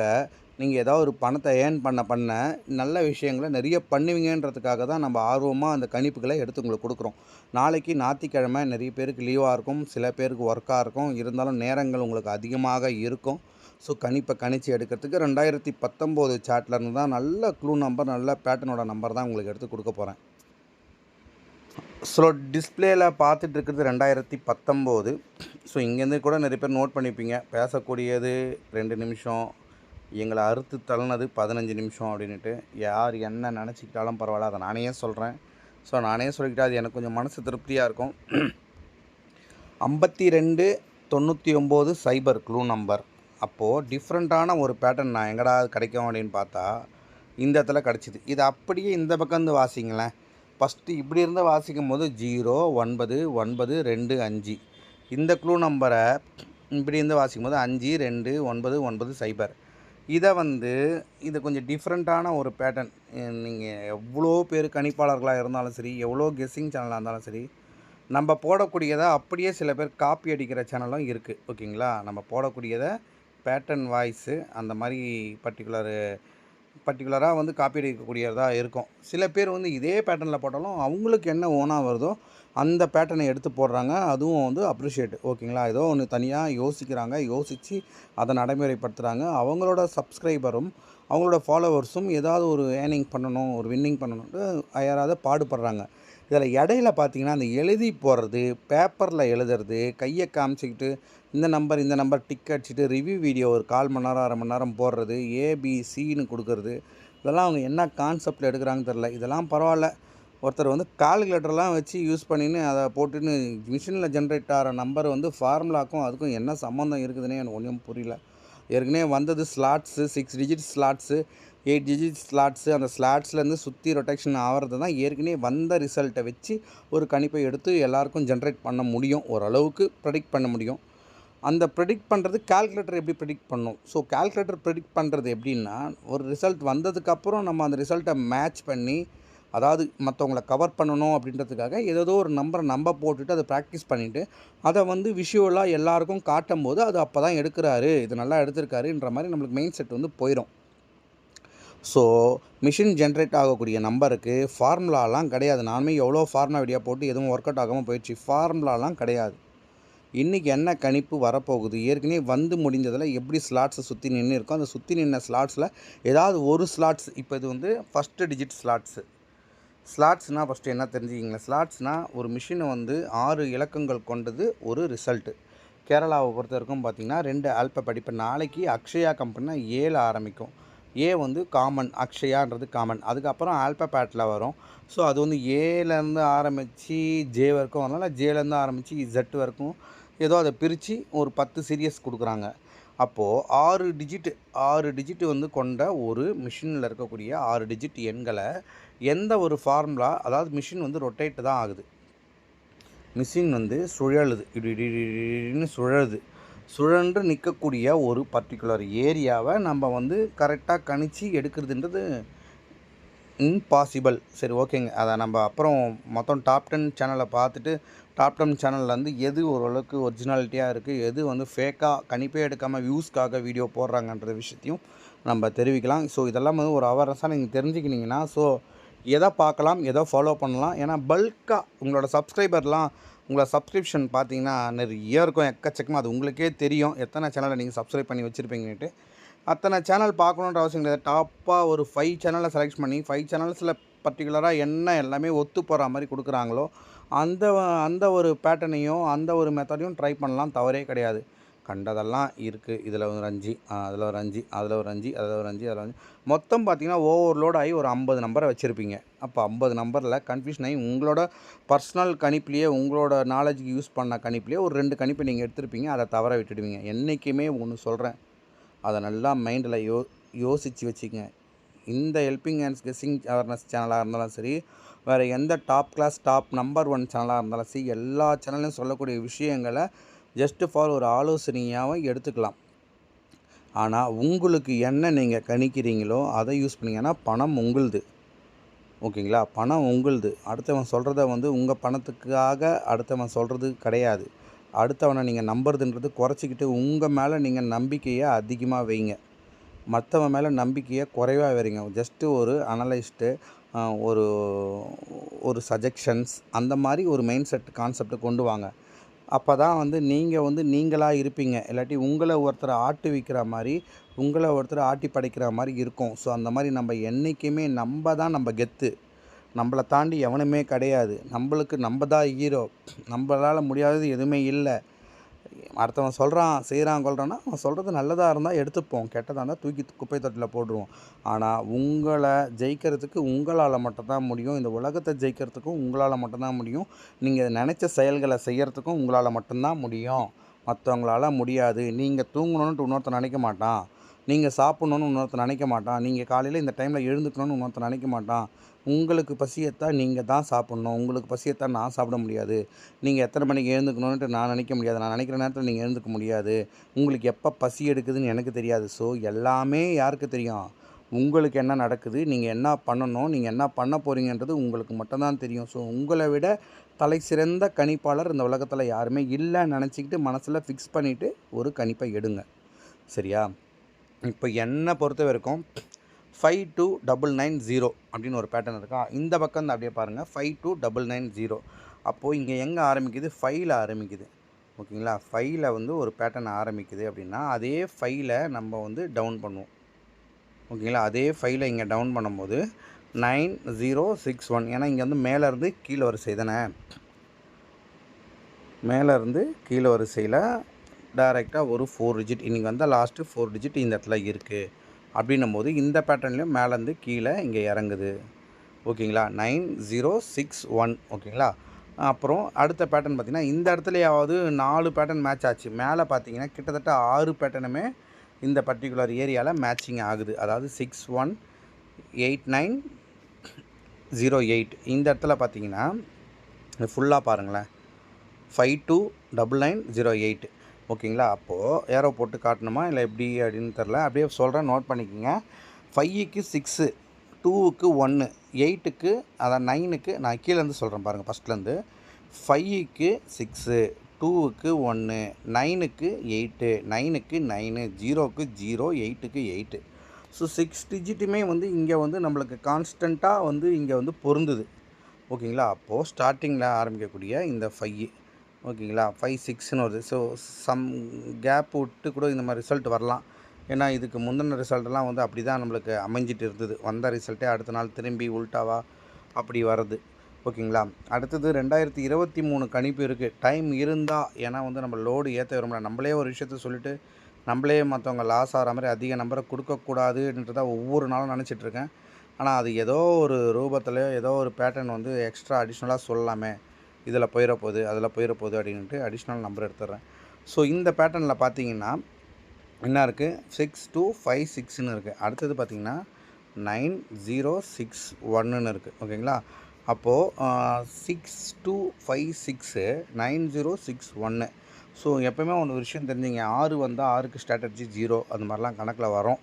நீங்கள் ஏதாவது ஒரு பணத்தை ஏர்ன் பண்ண பண்ண நல்ல விஷயங்களை நிறைய பண்ணுவீங்கன்றதுக்காக தான் நம்ம ஆர்வமாக அந்த கணிப்புகளை எடுத்து உங்களுக்கு கொடுக்குறோம். நாளைக்கு ஞாயிற்றுக்கிழமை நிறைய பேருக்கு லீவாக இருக்கும் சில பேருக்கு ஒர்க்காக இருக்கும் இருந்தாலும் நேரங்கள் உங்களுக்கு அதிகமாக இருக்கும். ஸோ கணிப்பை கணிச்சு எடுக்கிறதுக்கு ரெண்டாயிரத்தி பத்தொம்போது சாட்லேருந்து தான் நல்ல க்ளூ நம்பர் நல்ல பேட்டர்னோட நம்பர் தான் உங்களுக்கு எடுத்து கொடுக்க போகிறேன் ஸோ டிஸ்பிளேயில் பார்த்துட்டு இருக்கிறது ரெண்டாயிரத்தி பத்தொம்போது ஸோ இங்கேருந்து கூட நிறைய பேர் நோட் பண்ணிப்பீங்க. பேசக்கூடியது ரெண்டு நிமிஷம் எங்களை அறுத்து தள்ளினது பதினஞ்சு நிமிஷம் அப்படின்ட்டு யார் என்ன நினச்சிக்கிட்டாலும் பரவாயில்ல அதை நானே சொல்கிறேன் ஸோ நானே சொல்லிக்கிட்டா அது எனக்கு கொஞ்சம் மனசு திருப்தியாக இருக்கும். ஐம்பத்தி ரெண்டு தொண்ணூற்றி ஒம்பது சைபர் க்ளூ நம்பர். அப்போது டிஃப்ரெண்ட்டான ஒரு பேட்டர்ன் நான் எங்கடா கிடைக்கும் அப்படின்னு பார்த்தா இந்த இடத்துல கிடச்சிது. இது அப்படியே இந்த பக்கம் இருந்து வாசிங்களேன். ஃபஸ்ட்டு இப்படி இருந்து வாசிக்கும் போது ஜீரோ ஒன்பது ஒன்பது ரெண்டு அஞ்சு. இந்த க்ளூ நம்பரை இப்படி இருந்து வாசிக்கும் போது அஞ்சு ரெண்டு ஒன்பது ஒன்பது சைபர். இதை வந்து இது கொஞ்சம் டிஃப்ரெண்ட்டான ஒரு பேட்டர்ன் நீங்கள் எவ்வளோ பேர் கணிப்பாளர்களாக இருந்தாலும் சரி எவ்வளோ கெஸ்ஸிங் சேனலாக இருந்தாலும் சரி நம்ம போடக்கூடியதை அப்படியே சில பேர் காப்பி அடிக்கிற சேனலும் இருக்குது ஓகேங்களா? நம்ம போடக்கூடியதை பேட்டர்ன் வாய்ஸு அந்த மாதிரி பர்டிகுலரு பர்டிகுலராக வந்து காப்பி அடிக்கக்கூடியதாக இருக்கும். சில பேர் வந்து இதே பேட்டர்னில் போட்டாலும் அவங்களுக்கு என்ன ஓனாக வருதோ அந்த பேட்டர்னை எடுத்து போடுறாங்க. அதுவும் வந்து அப்ரிஷியேட் ஓகேங்களா? ஏதோ ஒன்று தனியாக யோசிக்கிறாங்க. யோசித்து அதை நடைமுறைப்படுத்துகிறாங்க அவங்களோட சப்ஸ்கிரைபரும் அவங்களோட ஃபாலோவர்ஸும் ஏதாவது ஒரு ஏர்னிங் பண்ணணும் ஒரு வின்னிங் பண்ணணுன்ட்டு யாராவது பாடுபடுறாங்க. இதில் இடையில பார்த்தீங்கன்னா அந்த எழுதி போடுறது பேப்பரில் எழுதுறது கையை காமிச்சிக்கிட்டு இந்த நம்பர் இந்த நம்பர் டிக் அடிச்சுட்டு ரிவ்யூ வீடியோ ஒரு கால் மணி நேரம் அரை மணி நேரம் போடுறது ஏபிசின்னு கொடுக்கறது. இதெல்லாம் அவங்க என்ன கான்செப்டில் எடுக்கிறாங்கன்னு தெரில இதெல்லாம் பரவாயில்ல. ஒருத்தர் வந்து கால்குலேட்டர்லாம் வச்சு யூஸ் பண்ணின்னு அதை போட்டுன்னு மிஷினில் ஜென்ரேட் ஆகிற நம்பர் வந்து ஃபார்முலாக்கும் அதுக்கும் என்ன சம்மந்தம் இருக்குதுன்னே எனக்கு ஒன்றும் புரியல. ஏற்கனவே வந்தது slots six digit slots eight digit slots அந்த ஸ்லாட்ஸ்லேருந்து சுற்றி ரொட்டேஷன் ஆகிறது தான் ஏற்கனவே வந்த ரிசல்ட்டை வச்சு ஒரு கணிப்பை எடுத்து எல்லாருக்கும் ஜென்ரேட் பண்ண முடியும் ஓரளவுக்கு ப்ரெடிக்ட் பண்ண முடியும். அந்த ப்ரெடிக்ட் பண்ணுறது கால்குலேட்டர் எப்படி ப்ரெடிக்ட் பண்ணும்? ஸோ கால்குலேட்டர் ப்ரெடிக்ட் பண்ணுறது எப்படின்னா ஒரு ரிசல்ட் வந்ததுக்கப்புறம் நம்ம அந்த ரிசல்ட்டை மேட்ச் பண்ணி அதாவது மற்றவங்கள கவர் பண்ணணும் அப்படின்றதுக்காக ஏதோ ஒரு நம்பரை நம்ப போட்டுட்டு அதை ப்ராக்டிஸ் பண்ணிவிட்டு அதை வந்து விஷுவலாக எல்லாருக்கும் காட்டும் போது அது அப்போ தான் எடுக்கிறாரு இது நல்லா எடுத்திருக்காருன்ற மாதிரி நம்மளுக்கு மெயின் செட் வந்து போயிடும் ஸோ மிஷின் ஜென்ரேட் ஆகக்கூடிய நம்பருக்கு ஃபார்முலாலாம் கிடையாது. நானுமே எவ்வளோ ஃபார்முலா வீடியோ போட்டு எதுவும் ஒர்க் அவுட் ஆகாமல் போயிடுச்சு ஃபார்முலாலாம் கிடையாது. இன்றைக்கி என்ன கணிப்பு வரப்போகுது? ஏற்கனவே வந்து முடிஞ்சதில் எப்படி ஸ்லாட்ஸை சுற்றி நின்று இருக்கோ அந்த சுற்றி நின்ற ஸ்லாட்ஸில் ஏதாவது ஒரு ஸ்லாட்ஸ் இப்போ இது வந்து ஃபஸ்ட்டு டிஜிட் ஸ்லாட்ஸு ஸ்லாட்ஸ்னால் ஃபஸ்ட்டு என்ன தெரிஞ்சுக்கிங்களேன்? ஸ்லாட்ஸ்னால் ஒரு மிஷினை வந்து ஆறு இலக்கங்கள் கொண்டது ஒரு ரிசல்ட்டு கேரளாவை பொறுத்த வரைக்கும் பார்த்திங்கன்னா ரெண்டு ஆல்பபெட் இப்போ நாளைக்கு அக்ஷயா கம்பெனினா ஏழு ஆரம்பிக்கும். ஏ வந்து காமன் அக்ஷயான்றது காமன் அதுக்கப்புறம் ஆல்பபேட்டில் வரும். ஸோ அது வந்து ஏலேருந்து ஆரம்பித்து ஜே வரைக்கும் அதனால் ஜேலேருந்து ஆரம்பித்து இசட் வரைக்கும் ஏதோ அதை பிரித்து ஒரு பத்து சீரியஸ் கொடுக்குறாங்க. அப்போது ஆறு டிஜிட் ஆறு டிஜிட் வந்து கொண்ட ஒரு மிஷினில் இருக்கக்கூடிய ஆறு டிஜிட் எண்களை எந்த ஒரு ஃபார்முலா அதாவது மிஷின் வந்து ரொட்டேட் தான் ஆகுது. மிஷின் வந்து சுழலுது. இப்படின்னு சுழலுது. சுழன்று நிற்கக்கூடிய ஒரு பர்டிகுலர் ஏரியாவை நம்ம வந்து கரெக்டாக கணிச்சு எடுக்கிறதுன்றது இம்பாசிபிள் சரி ஓகேங்க அதை நம்ம அப்புறம் மொத்தம் டாப் டென் சேனலை பார்த்துட்டு டாப் டென் சேனலில் வந்து எது ஓரளவுக்கு ஒரிஜினாலிட்டியாக இருக்குது எது வந்து ஃபேக்காக கணிப்பே எடுக்காமல் வியூஸ்க்காக வீடியோ போடுறாங்கன்ற விஷயத்தையும் நம்ம தெரிவிக்கலாம். ஸோ இதெல்லாம் வந்து ஒரு அவேர்னஸாக நீங்கள் தெரிஞ்சுக்கினீங்கன்னா ஸோ எதை பார்க்கலாம் எதை ஃபாலோ பண்ணலாம் ஏன்னா பல்காக உங்களோட சப்ஸ்கிரைபர்லாம் உங்களோட சப்ஸ்கிரிப்ஷன் பார்த்தீங்கன்னா நிறைய இருக்கும் எக்கச்சக்கமாக அது உங்களுக்கே தெரியும் எத்தனை சேனலை நீங்கள் சப்ஸ்கிரைப் பண்ணி வச்சுருப்பீங்கன்ட்டு அத்தனை சேனல் பார்க்கணுன்ற அவசியம் கிடையாது. டாப்பாக ஒரு ஃபைவ் சேனலை செலக்ட் பண்ணி ஃபைவ் சேனல்ஸில் பர்டிகுலராக என்ன எல்லாமே ஒத்து போகிற மாதிரி கொடுக்குறாங்களோ அந்த அந்த ஒரு பேட்டர்னையும் அந்த ஒரு மெத்தடையும் ட்ரை பண்ணலாம் தவறே கிடையாது. கண்டதெல்லாம் இருக்குது இதில் ஒரு அஞ்சு அதில் ஒரு அஞ்சு அதில் ஒரு அஞ்சு அதில் ஒரு அஞ்சு அதில் அஞ்சு. மொத்தம் பார்த்தீங்கன்னா ஓவர்லோட் ஆகி ஒரு ஐம்பது நம்பரை வச்சுருப்பீங்க. அப்போ ஐம்பது நம்பரில் கன்ஃபியூஷன் ஆகி உங்களோட பர்சனல் கணிப்புலேயே உங்களோட நாலேஜுக்கு யூஸ் பண்ண கணிப்புலேயே ஒரு ரெண்டு கணிப்பை நீங்கள் எடுத்திருப்பீங்க. அதை தவற விட்டுடுவீங்க. என்றைக்குமே ஒன்று சொல்கிறேன் அதை நல்லா மைண்டில் யோ யோசித்து வச்சுக்கங்க இந்த ஹெல்பிங் அண்ட் கெஸ்ஸிங் அவேர்னஸ் சேனலாக இருந்தாலும் சரி வேறு எந்த top class top number one சேனலாக இருந்தாலும் சரி எல்லா சேனல்லையும் சொல்லக்கூடிய விஷயங்களை ஜஸ்ட்டு ஃபார் ஒரு ஆலோசனையாகவும் எடுத்துக்கலாம். ஆனால் உங்களுக்கு என்ன நீங்கள் கணிக்கிறீங்களோ அதை யூஸ் பண்ணிங்கன்னா பணம் உங்களுது. ஓகேங்களா? பணம் உங்களுது. அடுத்தவன் சொல்கிறத வந்து உங்கள் பணத்துக்காக அடுத்தவன் சொல்கிறது கிடையாது. அடுத்தவனை நீங்கள் நம்புறதுன்றது குறைச்சிக்கிட்டு உங்கள் மேலே நீங்கள் நம்பிக்கையை அதிகமாக வைங்க. மற்றவன் மேலே நம்பிக்கையை குறைவாக வைங்க ஜஸ்ட்டு ஒரு அனலைஸ்ட்டு ஒரு ஒரு சஜெக்ஷன்ஸ் அந்த மாதிரி ஒரு மைண்ட் செட் கான்செப்டை கொண்டு வாங்க. அப்போ தான் வந்து நீங்கள் வந்து நீங்களாக இருப்பீங்க. இல்லாட்டி உங்களை ஒருத்தரை ஆட்டி விற்கிற மாதிரி உங்களை ஒருத்தரை ஆட்டி படைக்கிற மாதிரி இருக்கும். ஸோ அந்த மாதிரி நம்ம என்றைக்குமே நம்ம தான் நம்ம கெத்து. நம்மளை தாண்டி எவனுமே கிடையாது. நம்மளுக்கு நம்ம தான் ஹீரோ நம்மளால் முடியாதது எதுவுமே இல்லை. அடுத்தவன் சொல்கிறான் செய்கிறான் கொள்கிறான்னா அவன் சொல்கிறது நல்லதாக இருந்தால் எடுத்துப்போம். கெட்டதாக இருந்தால் தூக்கி குப்பை தொட்டியில் போட்டுருவோம். ஆனால் உங்களை ஜெயிக்கிறதுக்கு உங்களால் மட்டும்தான் முடியும். இந்த உலகத்தை ஜெயிக்கிறதுக்கும் உங்களால் மட்டும்தான் முடியும். நீங்கள் நினச்ச செயல்களை செய்கிறதுக்கும் உங்களால் மட்டும்தான் முடியும். மற்றவங்களால் முடியாது. நீங்கள் தூங்கணுன்ட்டு இன்னொருத்தன் நினைக்க மாட்டான். நீங்கள் சாப்பிட்ணுன்னு இன்னொருத்தர் நினைக்க மாட்டான். நீங்கள் காலையில் இந்த டைமில் எழுந்துக்கணும்னு இன்னொருத்தன் நினைக்க மாட்டான். உங்களுக்கு பசியத்தான் நீங்கள் தான் சாப்பிட்ணும். உங்களுக்கு பசியத்தான் நான் சாப்பிட முடியாது. நீங்கள் எத்தனை மணிக்கு எழுந்துக்கணுன்ட்டு நான் நினைக்க முடியாது. நான் நினைக்கிற நேரத்தில் நீங்கள் எழுந்துக்க முடியாது. உங்களுக்கு எப்போ பசி எடுக்குதுன்னு எனக்கு தெரியாது. ஸோ எல்லாமே யாருக்கு தெரியும்? உங்களுக்கு என்ன நடக்குது? நீங்கள் என்ன பண்ணணும்? நீங்கள் என்ன பண்ண போகிறீங்கன்றது உங்களுக்கு மட்டும்தான் தெரியும். ஸோ உங்களை விட தலை சிறந்த கணிப்பாளர் இந்த உலகத்தில் யாருமே இல்லைன்னு நினச்சிக்கிட்டு மனசில் ஃபிக்ஸ் பண்ணிவிட்டு ஒரு கணிப்பை எடுங்க. சரியா? இப்போ என்னை பொறுத்த வரைக்கும் five two double nine zero அப்படின்னு ஒரு பேட்டர்ன் இருக்கா? இந்த பக்கம் தான் அப்படியே பாருங்கள் five two double nine zero அப்போது இங்கே எங்கே ஆரம்பிக்குது? ஃபைவ்ல ஆரம்பிக்குது. ஓகேங்களா? ஃபைவ்ல வந்து ஒரு பேட்டர்ன் ஆரம்பிக்குது அப்படின்னா அதே ஃபைவ்ல நம்ம வந்து டவுன் பண்ணுவோம். ஓகேங்களா? அதே ஃபைவ்ல இங்கே டவுன் பண்ணும்போது நைன் ஜீரோ சிக்ஸ் ஒன் ஏன்னா இங்கே வந்து மேலேருந்து கீழே வரிசை தானே? மேலேருந்து கீழே வரிசையில் டேரெக்டாக ஒரு ஃபோர் டிஜிட் இன்றைக்கி வந்தால் லாஸ்ட்டு ஃபோர் டிஜிட் இந்த இடத்துல இருக்குது அப்படின்னும் போது இந்த பேட்டர்ன்லேயும் மேலேருந்து கீழே இங்கே இறங்குது. ஓகேங்களா? நைன் ஜீரோ சிக்ஸ் ஒன் ஓகேங்களா? அப்புறம் அடுத்த பேட்டர்ன் பார்த்திங்கன்னா இந்த இடத்துலையாவது நாலு பேட்டர்ன் மேட்ச் ஆச்சு. மேலே பார்த்தீங்கன்னா கிட்டத்தட்ட ஆறு பேட்டர்னுமே இந்த பர்டிகுலர் ஏரியாவில் மேட்சிங் ஆகுது. அதாவது six one eight nine zero eight இந்த இடத்துல பார்த்தீங்கன்னா ஃபுல்லாக பாருங்களேன். Five two double nine zero eight ஓகேங்களா? அப்போது ஏரோ போட்டு காட்டணுமா? இல்லை எப்படி அப்படின்னு தெரில அப்படியே சொல்கிறேன் நோட் பண்ணிக்கோங்க. ஃபைவுக்கு சிக்ஸு டூவுக்கு ஒன்று எயிட்டுக்கு அதான் நைனுக்கு நான் கீழேருந்து சொல்கிறேன் பாருங்கள் ஃபஸ்ட்லேருந்து ஃபைவுக்கு சிக்ஸு டூவுக்கு ஒன்று நைனுக்கு எயிட்டு நைனுக்கு நைனு ஜீரோவுக்கு ஜீரோ எயிட்டுக்கு எயிட்டு ஸோ சிக்ஸ் டிஜிட்டுமே வந்து இங்கே வந்து நம்மளுக்கு கான்ஸ்டண்ட்டாக வந்து இங்கே வந்து பொருந்துது. ஓகேங்களா? அப்போது ஸ்டார்டிங்கில் ஆரம்பிக்கக்கூடிய இந்த ஃபைவ் ஓகேங்களா? ஃபைவ் சிக்ஸ்னு வருது. ஸோ சம் கேப் விட்டு கூட இந்த மாதிரி ரிசல்ட் வரலாம். ஏன்னா இதுக்கு முந்தின ரிசல்ட்லாம் வந்து அப்படி தான் நம்மளுக்கு அமைஞ்சிட்டு இருந்தது. வந்த ரிசல்ட்டே அடுத்த நாள் திரும்பி உல்ட்டாவா அப்படி வருது ஓகேங்களா? அடுத்தது ரெண்டாயிரத்தி இருபத்தி மூணு கணிப்பு இருக்குது டைம் இருந்தால் ஏன்னா வந்து நம்ம லோடு ஏற்ற விரும்பல. நம்மளே ஒரு விஷயத்த சொல்லிவிட்டு நம்மளே மற்றவங்க லாஸ் ஆகிற மாதிரி அதிக நம்பரை கொடுக்கக்கூடாதுன்றத ஒவ்வொரு நாளும் நினச்சிட்ருக்கேன் ஆனால் அது ஏதோ ஒரு ரூபத்தில் ஏதோ ஒரு பேட்டர்ன் வந்து எக்ஸ்ட்ரா அடிஷ்னலாக சொல்லலாமே. இதில் போயிட போகுது அதில் போயிட போகுது அப்படின்ட்டு அடிஷ்னல் நம்பர் எடுத்துடுறேன். ஸோ இந்த பேட்டர்னில் பார்த்தீங்கன்னா என்ன இருக்குது சிக்ஸ் டூ ஃபைவ் சிக்ஸ்னு இருக்குது அடுத்தது பார்த்தீங்கன்னா நைன் ஜீரோ சிக்ஸ் ஒன்னுன்னு இருக்குது ஓகேங்களா அப்போது six two five six nine zero six ஒன்று ஸோ எப்போயுமே ஒன்று விஷயம் தெரிஞ்சுங்க. ஆறு வந்தால் ஆறுக்கு ஸ்ட்ராட்டஜி ஜீரோ அந்த மாதிரிலாம் கணக்கில் வரும்.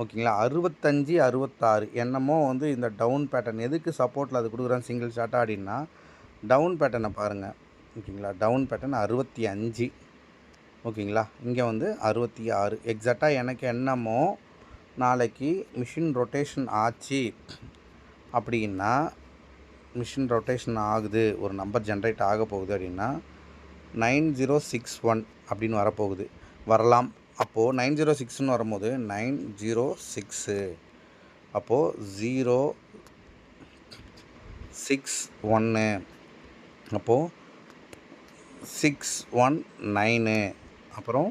ஓகேங்களா அறுபத்தஞ்சி அறுபத்தாறு என்னமோ வந்து இந்த டவுன் பேட்டர்ன் எதுக்கு சப்போர்ட்டில் அது கொடுக்குறேன் சிங்கிள் ஷாட்டாக அப்படின்னா டவுன் பேட்டர்னை பாருங்கள் ஓகேங்களா? டவுன் பேட்டர்ன் அறுபத்தி அஞ்சு. ஓகேங்களா? இங்கே வந்து அறுபத்தி ஆறு. எக்ஸாக்டாக எனக்கு என்னமோ நாளைக்கு மிஷின் ரொட்டேஷன் ஆச்சு அப்படின்னா மிஷின் ரொட்டேஷன் ஆகுது. ஒரு நம்பர் ஜென்ரேட் ஆக போகுது அப்படின்னா நைன் ஜீரோ சிக்ஸ் ஒன் அப்படின்னு வரப்போகுது. வரலாம். அப்போது நைன் ஜீரோ சிக்ஸ்னு வரும்போது நைன் ஜீரோ சிக்ஸு. அப்போது ஜீரோ சிக்ஸ் ஒன்று அப்போது சிக்ஸ் ஒன் நைனு அப்புறம்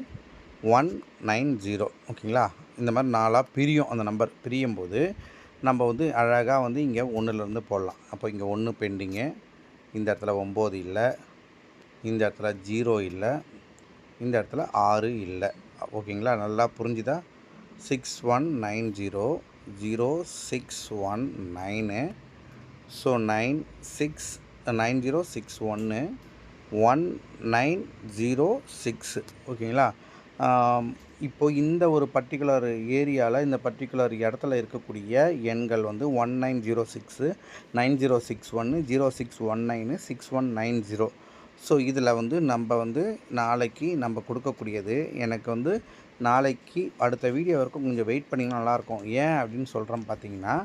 ஒன் நைன் ஜீரோ ஓகேங்களா? இந்த மாதிரி நாலாக பிரியும் அந்த நம்பர் பிரியும் போது நம்ம வந்து அழகாக வந்து இங்கே ஒன்றுலேருந்து போடலாம். அப்போ இங்கே ஒன்று பெண்டிங்கு இந்த இடத்துல ஒம்பது இல்லை இந்த இடத்துல ஜீரோ இல்லை இந்த இடத்துல ஆறு இல்லை. ஓகேங்களா? நல்லா புரிஞ்சுதா? Six one nine zero zero six one nine so nine six nine zero six ஒன்று ஒன் நைன் ஜீரோ சிக்ஸு. ஓகேங்களா? இப்போ இந்த ஒரு பர்டிகுலர் ஏரியாவில் இந்த பர்டிகுலர் இடத்துல இருக்கக்கூடிய எண்கள் வந்து one nine zero six nine zero six ஒன்று zero six one nine six one nine zero. So இதில் வந்து நம்ம வந்து நாளைக்கு நம்ம கொடுக்கக்கூடியது எனக்கு வந்து நாளைக்கு அடுத்த வீடியோ வரைக்கும் கொஞ்சம் வெயிட் பண்ணிங்கன்னா நல்லாயிருக்கும் ஏன் அப்படின்னு சொல்கிறோம் பார்த்தீங்கன்னா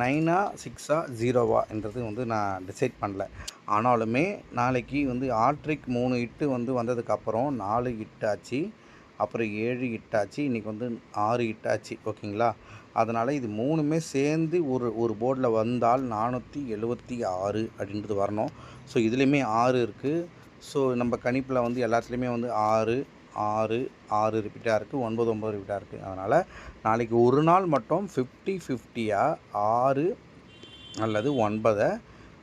நைனா சிக்ஸா ஜீரோவான்றது வந்து நான் டிசைட் பண்ணல. ஆனாலுமே நாளைக்கு வந்து ஆட்ரிக் மூணு இட்டு வந்து வந்ததுக்கப்புறம் நாலு இட்டாச்சு அப்புறம் ஏழு இட்டாச்சு இன்றைக்கி வந்து ஆறு இட்டாச்சு ஓகேங்களா? அதனால் இது மூணுமே சேர்ந்து ஒரு ஒரு போர்டில் வந்தால் நானூற்றி எழுபத்தி ஆறு அப்படின்றது வரணும். ஸோ இதுலேயுமே ஆறு இருக்குது ஸோ நம்ம கணிப்பில் வந்து எல்லாத்துலேயுமே வந்து ஆறு ஆறு ஆறு ரிப்பீட்டாக இருக்குது ஒன்பது ஒம்பது ரிப்பீட்டாக இருக்குது அதனால் நாளைக்கு ஒரு நாள் மட்டும் ஃபிஃப்டி ஃபிஃப்டியாக ஆறு அல்லது ஒன்பதை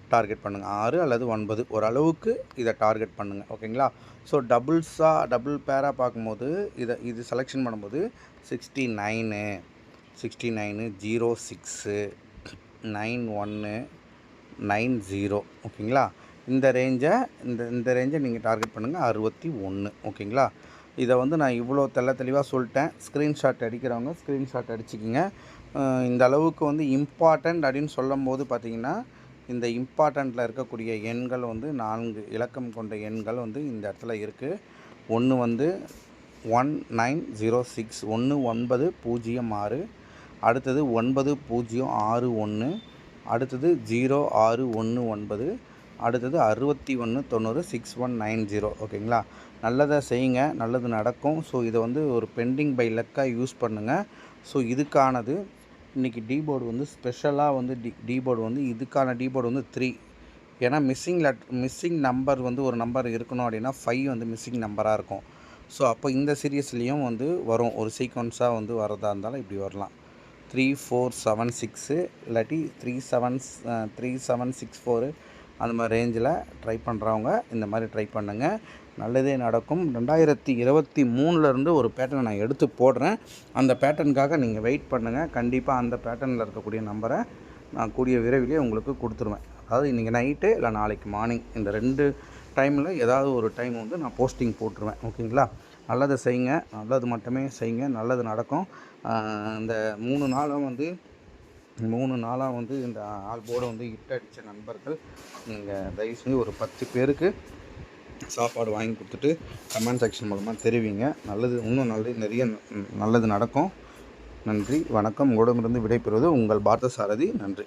டார்கெட் பண்ணுங்கள் ஆறு அல்லது ஒன்பது. ஓரளவுக்கு இதை டார்கெட் பண்ணுங்கள் ஓகேங்களா ஸோ டபுள்ஸாக டபுள் பேராக பார்க்கும்போது இதை இது செலெக்ஷன் பண்ணும்போது sixty nine sixty nine zero six nine ஒன்று நைன் ஜீரோ ஓகேங்களா இந்த ரேஞ்சை இந்த இந்த ரேஞ்சை நீங்கள் டார்கெட் பண்ணுங்கள் அறுபத்தி ஒன்று ஓகேங்களா இதை வந்து நான் இவ்வளோ தெள்ள தெளிவாக சொல்லிட்டேன். ஸ்க்ரீன்ஷாட் அடிக்கிறவங்க ஸ்க்ரீன்ஷாட் அடிச்சுக்கிங்க. இந்த அளவுக்கு வந்து இம்பார்ட்டண்ட் அப்படின்னு சொல்லும் போது பார்த்தீங்கன்னா இந்த இம்பார்ட்டண்ட்டில் இருக்கக்கூடிய எண்கள் வந்து நான்கு இலக்கம் கொண்ட எண்கள் வந்து இந்த இடத்துல இருக்குது ஒன்று வந்து ஒன் நைன் ஜீரோ சிக்ஸ் ஒன்று ஒன்பது பூஜ்ஜியம் ஆறு அடுத்தது ஒன்பது பூஜ்ஜியம் ஆறு ஒன்று அடுத்தது ஜீரோ ஆறு ஒன்று ஒன்பது அடுத்தது அறுபத்தி ஒன்று தொண்ணூறு சிக்ஸ் ஒன் நைன் ஜீரோ ஓகேங்களா? நல்லதை செய்யுங்க நல்லது நடக்கும். ஸோ இதை வந்து ஒரு பெண்டிங் பை லக்காக யூஸ் பண்ணுங்கள் ஸோ இதுக்கானது இன்றைக்கி டீபோர்டு வந்து ஸ்பெஷலாக வந்து டி டீபோர்டு வந்து இதுக்கான டீபோர்டு வந்து த்ரீ ஏன்னா மிஸ்ஸிங் லெட் மிஸ்ஸிங் நம்பர் வந்து ஒரு நம்பர் இருக்கணும் அப்படின்னா ஃபைவ் வந்து மிஸ்ஸிங் நம்பராக இருக்கும். ஸோ அப்போ இந்த சீரியஸ்லேயும் வந்து வரும். ஒரு சீக்வன்ஸாக வந்து வரதா இருந்தாலும் இப்படி வரலாம். த்ரீ ஃபோர் செவன் சிக்ஸு இல்லாட்டி three seven three seven six four அந்த மாதிரி ரேஞ்சில் ட்ரை பண்ணுறவங்க இந்த மாதிரி ட்ரை பண்ணுங்கள் நல்லதே நடக்கும். ரெண்டாயிரத்தி இருபத்தி மூணுலேருந்து ஒரு பேட்டர்னை நான் எடுத்து போடுறேன். அந்த பேட்டர்னுக்காக நீங்கள் வெயிட் பண்ணுங்கள் கண்டிப்பாக அந்த பேட்டர்னில் இருக்கக்கூடிய நம்பரை நான் கூடிய விரைவிலே உங்களுக்கு கொடுத்துருவேன். அதாவது இன்றைக்கி நைட்டு இல்லை நாளைக்கு மார்னிங் இந்த ரெண்டு டைமில் ஏதாவது ஒரு டைம் வந்து நான் போஸ்டிங் போட்டுருவேன். ஓகேங்களா? நல்லதை செய்யுங்க. நல்லது மட்டுமே செய்யுங்க. நல்லது நடக்கும். இந்த மூணு நாளும் வந்து மூணு நாளாக வந்து இந்த ஆல்போடு வந்து இட்டடித்த அடித்த நண்பர்கள். நீங்கள் தயவு செஞ்சு ஒரு பத்து பேருக்கு சாப்பாடு வாங்கி கொடுத்துட்டு கமெண்ட் செக்ஷன் மூலமாக தெரிவிங்க. நல்லது இன்னும் நல்லது நிறைய ந- நல்லது நடக்கும். நன்றி வணக்கம். உங்களிடமிருந்து விடைபெறுவது உங்கள் பார்த்தசாரதி. நன்றி.